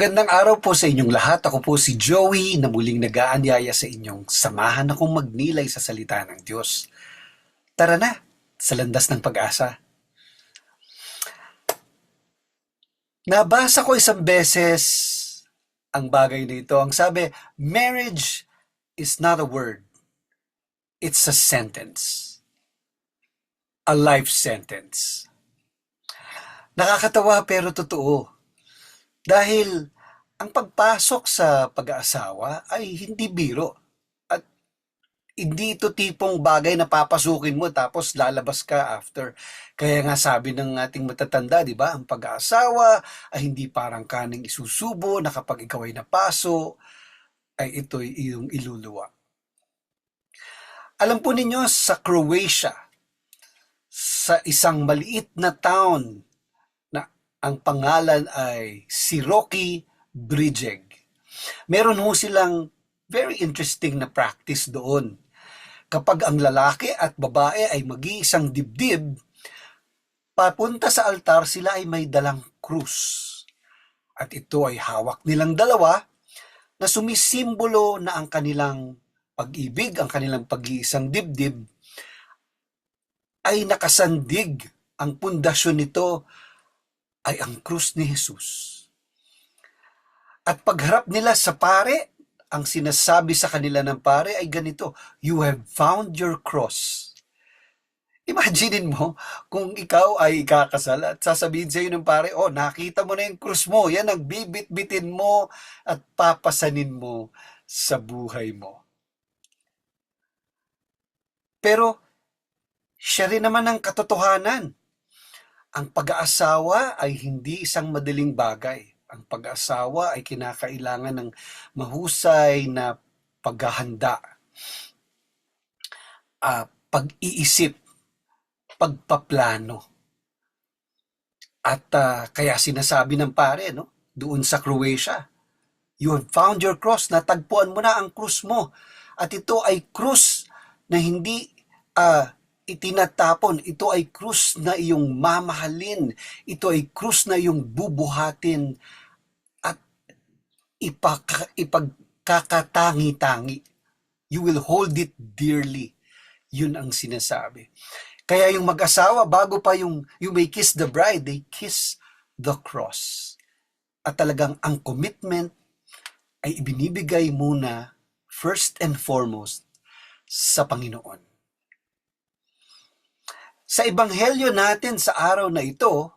Magandang araw po sa inyong lahat. Ako po si Joey na muling nag-aanyaya sa inyong samahan akong magnilay sa salita ng Diyos. Tara na, sa landas ng pag-asa. Nabasa ko isang beses ang bagay na ito. Ang sabi, marriage is not a word. It's a sentence. A life sentence. Nakakatawa pero totoo. Dahil ang pagpasok sa pag-aasawa ay hindi biro. At hindi ito tipong bagay na papasukin mo tapos lalabas ka after. Kaya nga sabi ng ating matatanda, di ba, ang pag-aasawa ay hindi parang kaning isusubo na kapag ikaw ay napaso, ay ito'y iyong iluluwa. Alam po ninyo, sa Croatia, sa isang maliit na town ang pangalan ay si Rocky Bridgeg. Meron ho silang very interesting na practice doon. Kapag ang lalaki at babae ay mag-iisang dibdib, papunta sa altar sila ay may dalang krus. At ito ay hawak nilang dalawa na sumisimbolo na ang kanilang pag-ibig, ang kanilang pag-iisang dibdib ay nakasandig ang pundasyon nito ay ang krus ni Jesus. At pagharap nila sa pare, ang sinasabi sa kanila ng pare ay ganito, You have found your cross. Imaginein mo kung ikaw ay ikakasal at sasabihin sa iyo ng pare, oh, nakita mo na yung krus mo, yan ang bibit-bitin mo at papasanin mo sa buhay mo. Pero, siya rin naman ang katotohanan ang pag-aasawa ay hindi isang madaling bagay. Ang pag-aasawa ay kinakailangan ng mahusay na paghahanda, uh, pag-iisip, pagpaplano. At uh, kaya sinasabi ng pare, no, doon sa Croatia, you have found your cross, natagpuan mo na ang krus mo. At ito ay krus na hindi uh, itinatapon. Ito ay krus na iyong mamahalin. Ito ay krus na iyong bubuhatin at ipaka, ipagkakatangi-tangi. You will hold it dearly. Yun ang sinasabi. Kaya yung mag-asawa, bago pa yung you may kiss the bride, they kiss the cross. At talagang ang commitment ay ibinibigay muna first and foremost sa Panginoon. Sa ebanghelyo natin sa araw na ito,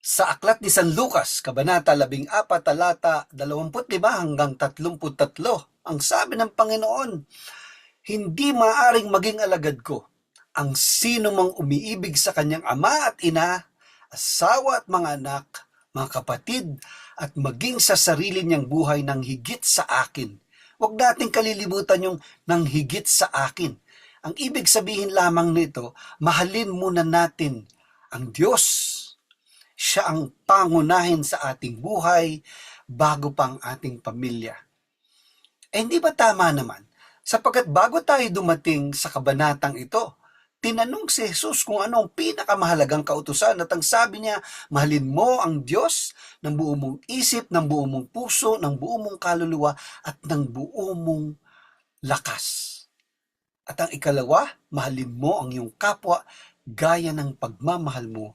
sa aklat ni San Lucas, Kabanata 14, talata 25 hanggang 33, ang sabi ng Panginoon, hindi maaring maging alagad ko ang sino mang umiibig sa kanyang ama at ina, asawa at mga anak, mga kapatid, at maging sa sarili niyang buhay ng higit sa akin. Huwag nating kalilimutan yung nang higit sa akin ang ibig sabihin lamang nito, mahalin muna natin ang Diyos. Siya ang pangunahin sa ating buhay bago pa ang ating pamilya. Eh hindi ba tama naman? Sapagkat bago tayo dumating sa kabanatang ito, tinanong si Jesus kung ano ang pinakamahalagang kautusan at ang sabi niya, mahalin mo ang Diyos ng buo mong isip, ng buo mong puso, ng buo mong kaluluwa at ng buo mong lakas. At ang ikalawa, mahalin mo ang iyong kapwa gaya ng pagmamahal mo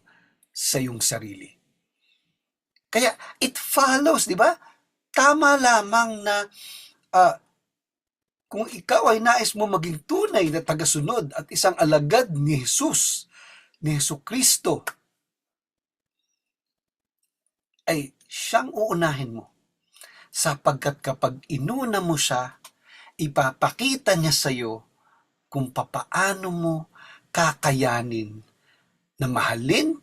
sa iyong sarili. Kaya it follows, di ba? Tama lamang na uh, kung ikaw ay nais mo maging tunay na tagasunod at isang alagad ni Jesus, ni Heso Kristo, ay siyang uunahin mo. Sapagkat kapag inuna mo siya, ipapakita niya sa iyo kung papaano mo kakayanin na mahalin,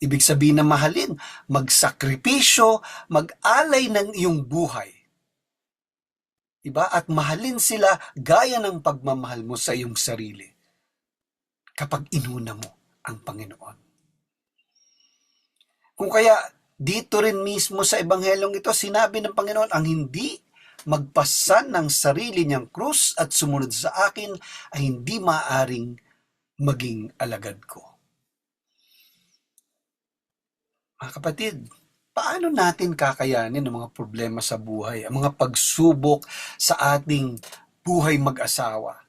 ibig sabihin na mahalin, magsakripisyo, mag-alay ng iyong buhay. Diba? At mahalin sila gaya ng pagmamahal mo sa iyong sarili kapag inuna mo ang Panginoon. Kung kaya dito rin mismo sa Ebanghelyong ito, sinabi ng Panginoon, ang hindi magpasan ng sarili niyang krus at sumunod sa akin ay hindi maaring maging alagad ko. Mga kapatid, paano natin kakayanin ang mga problema sa buhay, ang mga pagsubok sa ating buhay mag-asawa,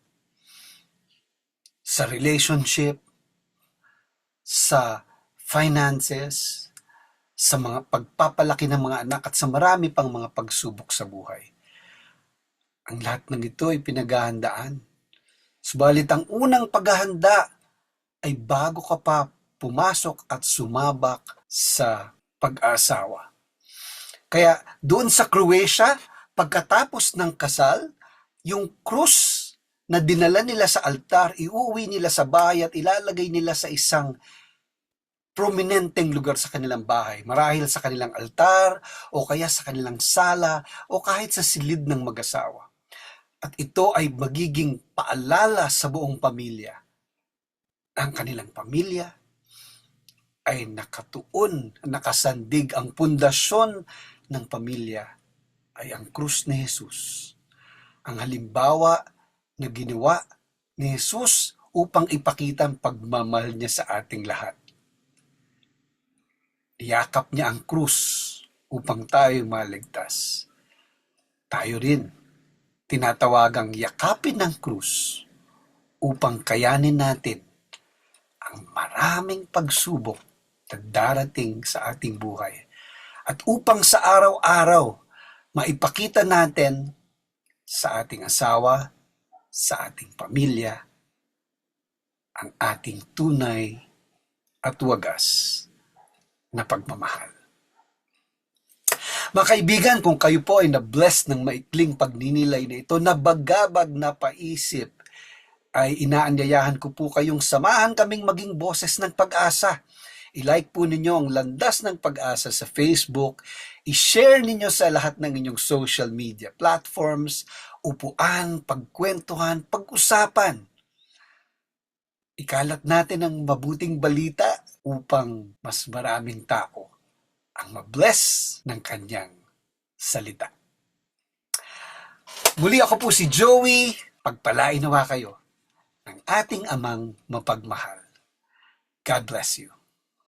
sa relationship, sa finances, sa mga pagpapalaki ng mga anak at sa marami pang mga pagsubok sa buhay. Ang lahat ng ito ay pinaghahandaan. Subalit ang unang paghahanda ay bago ka pa pumasok at sumabak sa pag-asawa. Kaya doon sa Croatia, pagkatapos ng kasal, yung krus na dinala nila sa altar, iuwi nila sa bahay at ilalagay nila sa isang prominenteng lugar sa kanilang bahay. Marahil sa kanilang altar, o kaya sa kanilang sala, o kahit sa silid ng mag-asawa. At ito ay magiging paalala sa buong pamilya. Ang kanilang pamilya ay nakatuon, nakasandig ang pundasyon ng pamilya ay ang krus ni Jesus. Ang halimbawa na ginawa ni Jesus upang ipakita ang pagmamahal niya sa ating lahat. Niyakap niya ang krus upang tayo maligtas. Tayo rin, tinatawagang yakapin ng krus upang kayanin natin ang maraming pagsubok na darating sa ating buhay. At upang sa araw-araw, maipakita natin sa ating asawa, sa ating pamilya, ang ating tunay at wagas na pagmamahal. Mga kaibigan, kung kayo po ay na-bless ng maikling pagninilay na ito, na bagabag na paisip, ay inaanyayahan ko po kayong samahan kaming maging boses ng pag-asa. I-like po ninyo ang Landas ng Pag-asa sa Facebook, i-share ninyo sa lahat ng inyong social media platforms, upuan, pagkwentuhan, pag-usapan. Ikalat natin ang mabuting balita upang mas maraming tao ang mabless ng kanyang salita. Muli ako po si Joey, pagpalain nawa kayo ng ating amang mapagmahal. God bless you.